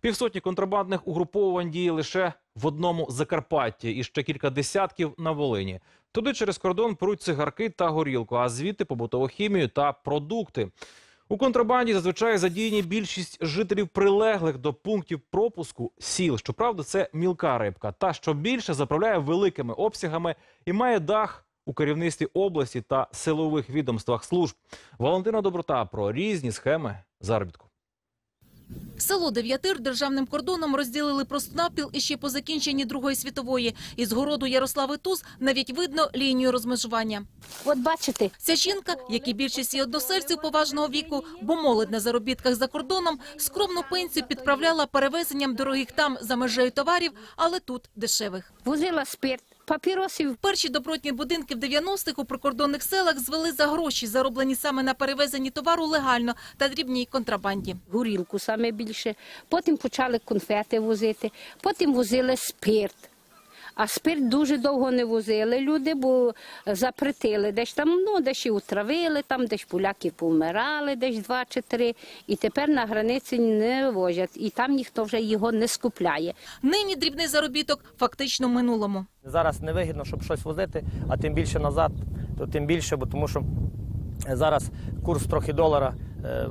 Півсотні контрабандних угруповувань діє лише в одному Закарпатті і ще кілька десятків на Волині. Туди через кордон пруть цигарки та горілку, а звідти побутову хімію та продукти. У контрабанді зазвичай задіяні більшість жителів прилеглих до пунктів пропуску сіл. Щоправда, це мілка рибка. Та що більше заправляє великими обсягами і має дах у керівництві області та силових відомствах служб. Валентина Доброта про різні схеми заробітку. Село Дев'ятир державним кордоном розділили просто навпіл іще по закінченні Другої світової. Із городу Ярослави Туз навіть видно лінію розмежування. От бачите, Ця жінка, як і більшість її односельців поважного віку, бо молодь на заробітках за кордоном, скромну пенсію підправляла перевезенням дорогих там за межею товарів, але тут дешевих. возила спирт, папіросів. Перші добротні будинки в 90-х у прикордонних селах звели за гроші, зароблені саме на перевезенні товару легально та дрібній контрабанді. горілку саме більше. Потім почали конфети возити, потім возили спирт. А спирт дуже довго не возили люди, бо запретили. Десь там, ну, десь і утравили, там десь поляки повмирали, десь два чи три. І тепер на границі не возять. І там ніхто вже його не скупляє. Нині дрібний заробіток фактично в минулому. Зараз невигідно, щоб щось возити, а тим більше назад, то тим більше, бо тому що зараз курс трохи долара е,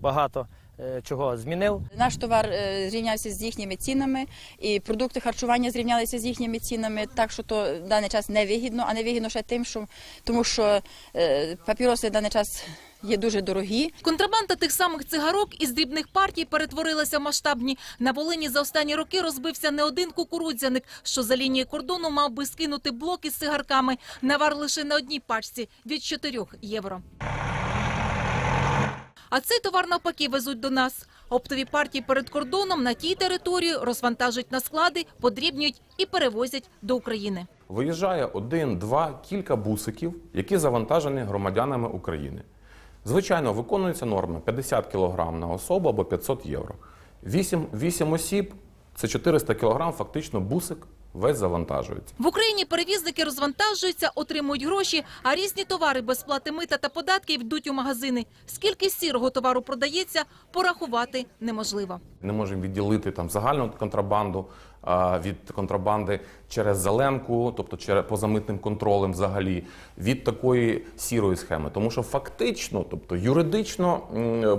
багато е, чого змінив. Наш товар е, зрівнявся з їхніми цінами, і продукти харчування зрівнялися з їхніми цінами. Так що то в даний час невигідно, а невигідно ще тим, що тому що е, папіроси в даний час є дуже дорогі. Контрабанда тих самих цигарок із дрібних партій перетворилася в масштабні. На Волині за останні роки розбився не один кукурудзяник, що за лінією кордону мав би скинути блок із цигарками. Навар лише на одній пачці від 4 євро. А цей товар навпаки везуть до нас. Оптові партії перед кордоном на тій території розвантажують на склади, подрібнюють і перевозять до України. Виїжджає один, два, кілька бусиків, які завантажені громадянами України. Звичайно, виконуються норми 50 кг на особу або 500 євро. 8, 8 осіб це 400 кг, фактично бусик весь завантажується. В Україні перевізники розвантажуються, отримують гроші, а різні товари без сплати мита та податків йдуть у магазини. Скільки сірого товару продається, порахувати неможливо. Не можемо відділити там загальну контрабанду від контрабанди через зеленку, тобто через позамитним контролем взагалі, від такої сірої схеми. Тому що фактично, тобто юридично,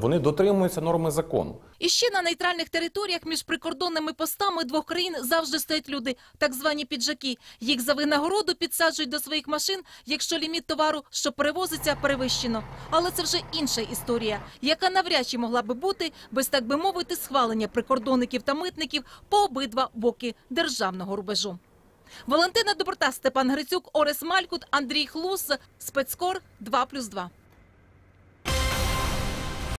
вони дотримуються норми закону. І ще на нейтральних територіях між прикордонними постами двох країн завжди стоять люди, так звані піджаки. Їх за винагороду підсаджують до своїх машин, якщо ліміт товару, що перевозиться, перевищено. Але це вже інша історія, яка навряд чи могла би бути без так би мовити схвалення прикордонників та митників по обидва боки державного рубежу. Валентина Доброта, Степан Грицюк, Орес Малькут, Андрій Хлус, спецкор 2+,2.